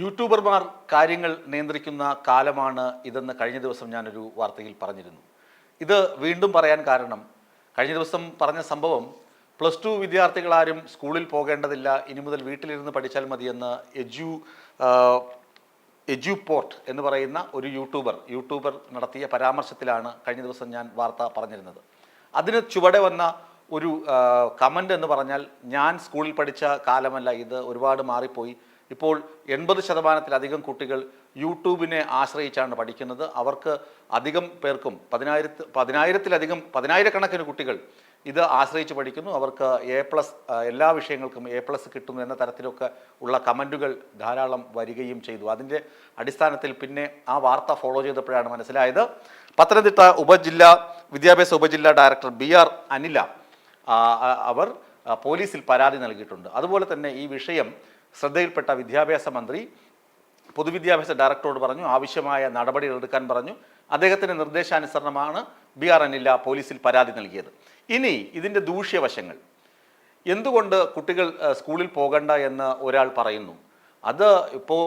യൂട്യൂബർമാർ കാര്യങ്ങൾ നിയന്ത്രിക്കുന്ന കാലമാണ് ഇതെന്ന് കഴിഞ്ഞ ദിവസം ഞാനൊരു വാർത്തയിൽ പറഞ്ഞിരുന്നു. ഇത് വീണ്ടും പറയാൻ കാരണം കഴിഞ്ഞ ദിവസം പറഞ്ഞ സംഭവം പ്ലസ് ടു വിദ്യാർത്ഥികളാരും സ്കൂളിൽ പോകേണ്ടതില്ല ഇനി മുതൽ വീട്ടിലിരുന്ന് പഠിച്ചാൽ മതിയെന്ന് എജു എജു പോർട്ട് എന്ന് പറയുന്ന ഒരു യൂട്യൂബർ യൂട്യൂബർ നടത്തിയ പരാമർശത്തിലാണ് കഴിഞ്ഞ ദിവസം ഞാൻ വാർത്ത പറഞ്ഞിരുന്നത്. അതിന് ചുവടെ വന്ന ഒരു കമന്റ് എന്ന് പറഞ്ഞാൽ ഞാൻ സ്കൂളിൽ പഠിച്ച കാലമല്ല ഇത് ഒരുപാട് മാറിപ്പോയി. ഇപ്പോൾ എൺപത് ശതമാനത്തിലധികം കുട്ടികൾ യൂട്യൂബിനെ ആശ്രയിച്ചാണ് പഠിക്കുന്നത്. അവർക്ക് അധികം പേർക്കും പതിനായിരത്തി പതിനായിരത്തിലധികം പതിനായിരക്കണക്കിന് കുട്ടികൾ ഇത് ആശ്രയിച്ച് പഠിക്കുന്നു. അവർക്ക് എ പ്ലസ് എല്ലാ വിഷയങ്ങൾക്കും എ പ്ലസ് കിട്ടുന്നു എന്ന തരത്തിലൊക്കെ ഉള്ള കമന്റുകൾ ധാരാളം വരികയും ചെയ്തു. അതിന്റെ അടിസ്ഥാനത്തിൽ പിന്നെ ആ വാർത്ത ഫോളോ ചെയ്തപ്പോഴാണ് മനസ്സിലായത്. പത്തനംതിട്ട ഉപജില്ല വിദ്യാഭ്യാസ ഉപജില്ല ഡയറക്ടർ ബി ആർ അനില അവർ പോലീസിൽ പരാതി നൽകിയിട്ടുണ്ട്. അതുപോലെ തന്നെ ഈ വിഷയം ശ്രദ്ധയിൽപ്പെട്ട വിദ്യാഭ്യാസ മന്ത്രി പൊതുവിദ്യാഭ്യാസ ഡയറക്ടറോട് പറഞ്ഞു ആവശ്യമായ നടപടികൾ എടുക്കാൻ പറഞ്ഞു. അദ്ദേഹത്തിന്റെ നിർദ്ദേശാനുസരണമാണ് ബി ആർ അനില്ല പോലീസിൽ പരാതി നൽകിയത്. ഇനി ഇതിന്റെ ദൂഷ്യവശങ്ങൾ. എന്തുകൊണ്ട് കുട്ടികൾ സ്കൂളിൽ പോകണ്ട എന്ന് ഒരാൾ പറയുന്നു? അത് ഇപ്പോൾ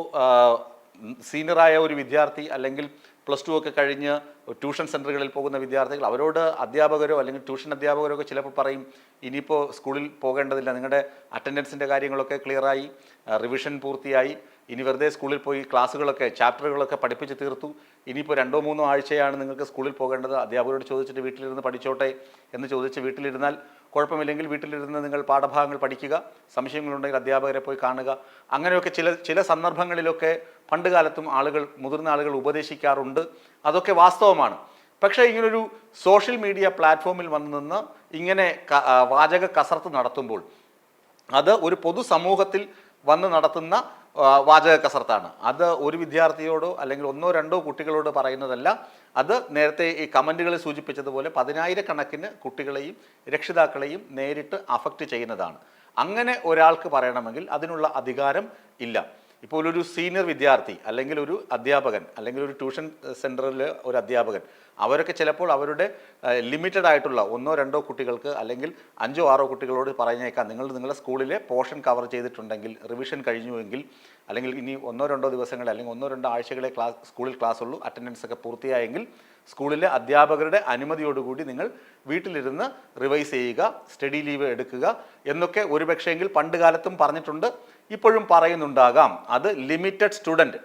സീനിയറായ ഒരു വിദ്യാർത്ഥി അല്ലെങ്കിൽ പ്ലസ് ടു ഒക്കെ കഴിഞ്ഞ് ട്യൂഷൻ സെന്ററുകളിൽ പോകുന്ന വിദ്യാർത്ഥികൾ അവരോട് അധ്യാപകരോ അല്ലെങ്കിൽ ട്യൂഷൻ അധ്യാപകരോ ഒക്കെ ചിലപ്പോൾ പറയും ഇനിയിപ്പോൾ സ്കൂളിൽ പോകേണ്ടതില്ല നിങ്ങളുടെ അറ്റൻഡൻസിന്റെ കാര്യങ്ങളൊക്കെ ക്ലിയറായി റിവിഷൻ പൂർത്തിയായി ഇനി വെറുതെ സ്കൂളിൽ പോയി ക്ലാസ്സുകളൊക്കെ ചാപ്റ്ററുകളൊക്കെ പഠിപ്പിച്ച് തീർത്തു ഇനിയിപ്പോൾ രണ്ടോ മൂന്നോ ആഴ്ചയാണ് നിങ്ങൾക്ക് സ്കൂളിൽ പോകേണ്ടത് അധ്യാപകരോട് ചോദിച്ചിട്ട് വീട്ടിലിരുന്ന് പഠിച്ചോട്ടെ എന്ന് ചോദിച്ച് വീട്ടിലിരുന്നാൽ കുഴപ്പമില്ലെങ്കിൽ വീട്ടിലിരുന്ന് നിങ്ങൾ പാഠഭാഗങ്ങൾ പഠിക്കുക സംശയങ്ങളുണ്ടെങ്കിൽ അധ്യാപകരെ പോയി കാണുക. അങ്ങനെയൊക്കെ ചില ചില സന്ദർഭങ്ങളിലൊക്കെ പണ്ട് കാലത്തും ആളുകൾ മുതിർന്ന ആളുകൾ ഉപദേശിക്കാറുണ്ട്. അതൊക്കെ വാസ്തവമാണ്. പക്ഷേ ഇങ്ങനൊരു സോഷ്യൽ മീഡിയ പ്ലാറ്റ്ഫോമിൽ വന്ന് നിന്ന് ഇങ്ങനെ വാചക കസർത്ത് നടത്തുമ്പോൾ അത് ഒരു പൊതുസമൂഹത്തിൽ വന്ന് നടത്തുന്ന വാചക കസർത്താണ് അത് ഒരു വിദ്യാർത്ഥിയോടോ അല്ലെങ്കിൽ ഒന്നോ രണ്ടോ കുട്ടികളോട് പറയുന്നതല്ല. അത് നേരത്തെ ഈ കമന്റുകളിൽ സൂചിപ്പിച്ചതുപോലെ പതിനായിരക്കണക്കിന് കുട്ടികളെയും രക്ഷിതാക്കളെയും നേരിട്ട് അഫക്റ്റ് ചെയ്യുന്നതാണ്. അങ്ങനെ ഒരാൾക്ക് പറയണമെങ്കിൽ അതിനുള്ള അധികാരം ഇല്ല. ഇപ്പോൾ ഒരു സീനിയർ വിദ്യാർത്ഥി അല്ലെങ്കിൽ ഒരു അധ്യാപകൻ അല്ലെങ്കിൽ ഒരു ട്യൂഷൻ സെന്ററിലെ ഒരു അധ്യാപകൻ അവരൊക്കെ ചിലപ്പോൾ അവരുടെ ലിമിറ്റഡ് ആയിട്ടുള്ള ഒന്നോ രണ്ടോ കുട്ടികൾക്ക് അല്ലെങ്കിൽ അഞ്ചോ ആറോ കുട്ടികളോട് പറഞ്ഞേക്കാം നിങ്ങൾ നിങ്ങളുടെ സ്കൂളിലെ പോർഷൻ കവർ ചെയ്തിട്ടുണ്ടെങ്കിൽ റിവിഷൻ കഴിഞ്ഞുവെങ്കിൽ അല്ലെങ്കിൽ ഇനി ഒന്നോ രണ്ടോ ദിവസങ്ങളെ അല്ലെങ്കിൽ ഒന്നോ രണ്ടോ ആഴ്ചകളെ ക്ലാസ് സ്കൂളിൽ ക്ലാസ് ഉള്ളൂ അറ്റൻഡൻസ് ഒക്കെ പൂർത്തിയായെങ്കിൽ സ്കൂളിലെ അധ്യാപകരുടെ അനുമതിയോടുകൂടി നിങ്ങൾ വീട്ടിലിരുന്ന് റിവൈസ് ചെയ്യുക സ്റ്റഡി ലീവ് എടുക്കുക എന്നൊക്കെ ഒരുപക്ഷെങ്കിൽ പണ്ട് കാലത്തും പറഞ്ഞിട്ടുണ്ട് ഇപ്പോഴും പറയുന്നുണ്ടാകാം. അത് ലിമിറ്റഡ് സ്റ്റുഡന്റ്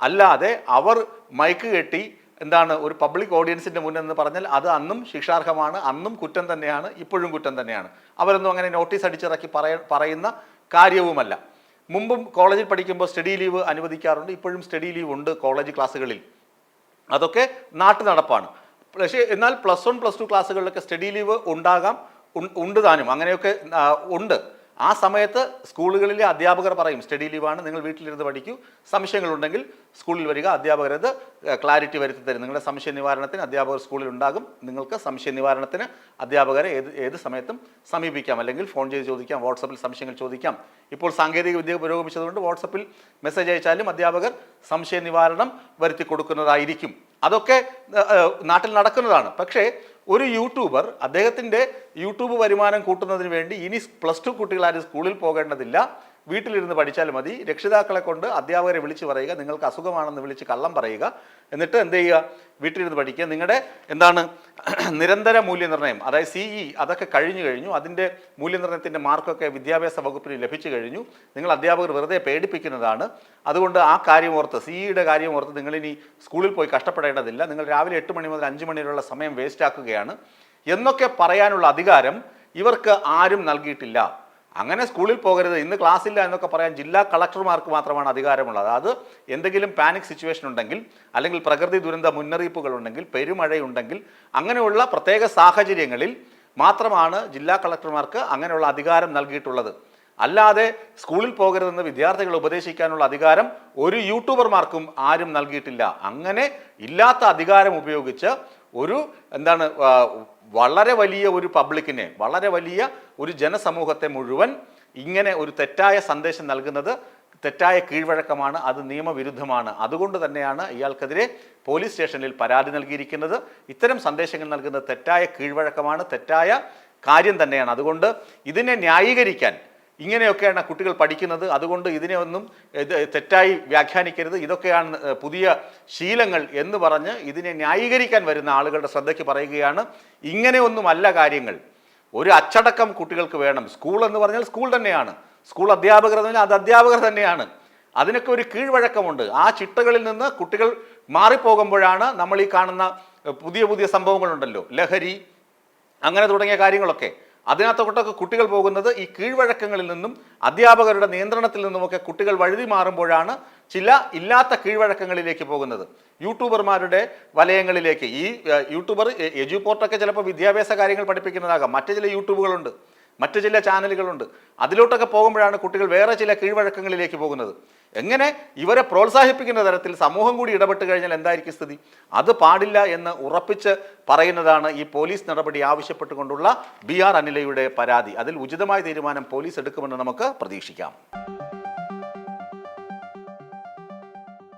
അല്ലാതെ അവർ മൈക്ക് കെട്ടി എന്താണ് ഒരു പബ്ലിക് ഓഡിയൻസിന്റെ മുന്നിൽ എന്ന് പറഞ്ഞാൽ അത് അന്നും ശിക്ഷാർഹമാണ് അന്നും കുറ്റം തന്നെയാണ് ഇപ്പോഴും കുറ്റം തന്നെയാണ്. അവരൊന്നും അങ്ങനെ നോട്ടീസ് അടിച്ചിറക്കി പറയ പറയുന്ന കാര്യവുമല്ല. മുമ്പും കോളേജിൽ പഠിക്കുമ്പോൾ സ്റ്റഡി ലീവ് അനുവദിക്കാറുണ്ട് ഇപ്പോഴും സ്റ്റഡി ലീവ് ഉണ്ട് കോളേജ് ക്ലാസ്സുകളിൽ. അതൊക്കെ നാട്ടു നടപ്പാണ്. പക്ഷേ എന്നാൽ പ്ലസ് വൺ പ്ലസ് ടു ക്ലാസ്സുകളിലൊക്കെ സ്റ്റഡി ലീവ് ഉണ്ടാകാം ഉണ്ട് താനും. അങ്ങനെയൊക്കെ ഉണ്ട്. ആ സമയത്ത് സ്കൂളുകളിലെ അധ്യാപകർ പറയും സ്റ്റഡി ലീവാണ് നിങ്ങൾ വീട്ടിലിരുന്ന് പഠിക്കൂ. സംശയങ്ങളുണ്ടെങ്കിൽ സ്കൂളിൽ വരിക അധ്യാപകരത് ക്ലാരിറ്റി വരുത്തി തരും. നിങ്ങളുടെ സംശയ നിവാരണത്തിന് അധ്യാപകർ സ്കൂളിൽ ഉണ്ടാകും. നിങ്ങൾക്ക് സംശയ നിവാരണത്തിന് അധ്യാപകരെ ഏത് ഏത് സമയത്തും സമീപിക്കാം. അല്ലെങ്കിൽ ഫോൺ ചെയ്ത് ചോദിക്കാം വാട്സപ്പിൽ സംശയങ്ങൾ ചോദിക്കാം. ഇപ്പോൾ സാങ്കേതിക വിദ്യ പുരോഗമിച്ചതുകൊണ്ട് വാട്സപ്പിൽ മെസ്സേജ് അയച്ചാലും അധ്യാപകർ സംശയ നിവാരണം വരുത്തി കൊടുക്കുന്നതായിരിക്കും. അതൊക്കെ നാട്ടിൽ നടക്കുന്നതാണ്. പക്ഷേ ഒരു യൂട്യൂബർ അദ്ദേഹത്തിന്റെ യൂട്യൂബ് വരുമാനം കൂട്ടുന്നതിന് വേണ്ടി ഇനി പ്ലസ് ടു കുട്ടികളാരും സ്കൂളിൽ പോകേണ്ടതില്ല. വീട്ടിലിരുന്ന് പഠിച്ചാൽ മതി. രക്ഷിതാക്കളെ കൊണ്ട് അധ്യാപകരെ വിളിച്ച് പറയുക നിങ്ങൾക്ക് അസുഖമാണെന്ന് വിളിച്ച് കള്ളം പറയുക. എന്നിട്ട് എന്ത് ചെയ്യുക? വീട്ടിലിരുന്ന് പഠിക്കുക. നിങ്ങളുടെ എന്താണ് നിരന്തര മൂല്യനിർണയം അതായത് സി ഇ അതൊക്കെ കഴിഞ്ഞു കഴിഞ്ഞു അതിന്റെ മൂല്യനിർണയത്തിന്റെ മാർക്കൊക്കെ വിദ്യാഭ്യാസ വകുപ്പിന് ലഭിച്ചു കഴിഞ്ഞു. നിങ്ങൾ അധ്യാപകർ വെറുതെ പേടിപ്പിക്കുന്നതാണ്. അതുകൊണ്ട് ആ കാര്യം ഓർത്ത് സി ഇയുടെ കാര്യം ഓർത്ത് നിങ്ങളിനി സ്കൂളിൽ പോയി കഷ്ടപ്പെടേണ്ടതില്ല. നിങ്ങൾ രാവിലെ എട്ട് മണി മുതൽ അഞ്ച് മണി വരെയുള്ള സമയം വേസ്റ്റ് ആക്കുകയാണ്. എന്നൊക്കെ പറയാനുള്ള അധികാരം ഇവർക്ക് ആരും നൽകിയിട്ടില്ല. അങ്ങനെ സ്കൂളിൽ പോകരുത്. ഇന്ന് ക്ലാസ് ഇല്ല എന്നൊക്കെ പറയാൻ ജില്ലാ കളക്ടർമാർക്ക് മാത്രമാണ് അധികാരമുള്ളത്. അത് എന്തെങ്കിലും പാനിക് സിറ്റുവേഷൻ ഉണ്ടെങ്കിൽ അല്ലെങ്കിൽ പ്രകൃതി ദുരന്ത മുന്നറിയിപ്പുകൾ ഉണ്ടെങ്കിൽ പെരുമഴയുണ്ടെങ്കിൽ അങ്ങനെയുള്ള പ്രത്യേക സാഹചര്യങ്ങളിൽ മാത്രമാണ് ജില്ലാ കളക്ടർമാർക്ക് അങ്ങനെയുള്ള അധികാരം നൽകിയിട്ടുള്ളത്. അല്ലാതെ സ്കൂളിൽ പോകരുതെന്ന് വിദ്യാർത്ഥികളെ ഉപദേശിക്കാനുള്ള അധികാരം ഒരു യൂട്യൂബർമാർക്കും ആരും നൽകിയിട്ടില്ല. അങ്ങനെ ഇല്ലാത്ത അധികാരം ഉപയോഗിച്ച് ഒരു എന്താണ് വളരെ വലിയ ഒരു പബ്ലിക്കിനെ വളരെ വലിയ ഒരു ജനസമൂഹത്തെ മുഴുവൻ ഇങ്ങനെ ഒരു തെറ്റായ സന്ദേശം നൽകുന്നത് തെറ്റായ കീഴ്വഴക്കമാണ് അത് നിയമവിരുദ്ധമാണ്. അതുകൊണ്ട് തന്നെയാണ് ഇയാൾക്കെതിരെ പോലീസ് സ്റ്റേഷനിൽ പരാതി നൽകിയിരിക്കുന്നത്. ഇത്തരം സന്ദേശങ്ങൾ നൽകുന്നത് തെറ്റായ കീഴ്വഴക്കമാണ് തെറ്റായ കാര്യം തന്നെയാണ്. അതുകൊണ്ട് ഇതിനെ ന്യായീകരിക്കാൻ ഇങ്ങനെയൊക്കെയാണ് കുട്ടികൾ പഠിക്കുന്നത്. അതുകൊണ്ട് ഇതിനെ ഒന്നും തെറ്റായി വ്യാഖ്യാനിക്കരുത്. ഇതൊക്കെയാണ് പുതിയ ശീലങ്ങൾ എന്ന് പറഞ്ഞ് ഇതിനെ ന്യായീകരിക്കാൻ വരുന്ന ആളുകളുടെ ശ്രദ്ധയ്ക്ക് പറയുകയാണ്. ഇങ്ങനെയൊന്നുമല്ല കാര്യങ്ങൾ. ഒരു അച്ചടക്കം കുട്ടികൾക്ക് വേണം. സ്കൂൾ എന്ന് പറഞ്ഞാൽ സ്കൂൾ തന്നെയാണ്. സ്കൂൾ അധ്യാപകർ എന്ന് പറഞ്ഞാൽ അത് അധ്യാപകർ തന്നെയാണ്. അതിനൊക്കെ ഒരു കീഴ്വഴക്കമുണ്ട്. ആ ചിട്ടകളിൽ നിന്ന് കുട്ടികൾ മാറിപ്പോകുമ്പോഴാണ് നമ്മൾ ഈ കാണുന്ന പുതിയ പുതിയ സംഭവങ്ങളുണ്ടല്ലോ. ലഹരി അങ്ങനെ തുടങ്ങിയ കാര്യങ്ങളൊക്കെ. അതിനകത്തോട്ടൊക്കെ കുട്ടികൾ പോകുന്നത് ഈ കീഴ്വഴക്കങ്ങളിൽ നിന്നും അധ്യാപകരുടെ നിയന്ത്രണത്തിൽ നിന്നുമൊക്കെ കുട്ടികൾ വഴുതി മാറുമ്പോഴാണ് ചില ഇല്ലാത്ത കീഴ്വഴക്കങ്ങളിലേക്ക് പോകുന്നത്. യൂട്യൂബർമാരുടെ വലയങ്ങളിലേക്ക്. ഈ യൂട്യൂബർ എ- എജുപോർട്ടൊക്കെ ചിലപ്പോൾ വിദ്യാഭ്യാസ കാര്യങ്ങൾ പഠിപ്പിക്കുന്നതാകാം. മറ്റു ചില യൂട്യൂബുകളുണ്ട്. മറ്റു ചില ചാനലുകളുണ്ട്. അതിലോട്ടൊക്കെ പോകുമ്പോഴാണ് കുട്ടികൾ വേറെ ചില കീഴ്വഴക്കങ്ങളിലേക്ക് പോകുന്നത്. എങ്ങനെ ഇവരെ പ്രോത്സാഹിപ്പിക്കുന്ന തരത്തിൽ സമൂഹം കൂടി ഇടപെട്ട് കഴിഞ്ഞാൽ എന്തായിരിക്കും സ്ഥിതി? അത് പാടില്ല എന്ന് ഉറപ്പിച്ച് പറയുന്നതാണ് ഈ പോലീസ് നടപടി ആവശ്യപ്പെട്ടുകൊണ്ടുള്ള ബി ആർ അനിലയുടെ പരാതി. അതിൽ ഉചിതമായ തീരുമാനം പോലീസ് എടുക്കുമെന്ന് നമുക്ക് പ്രതീക്ഷിക്കാം.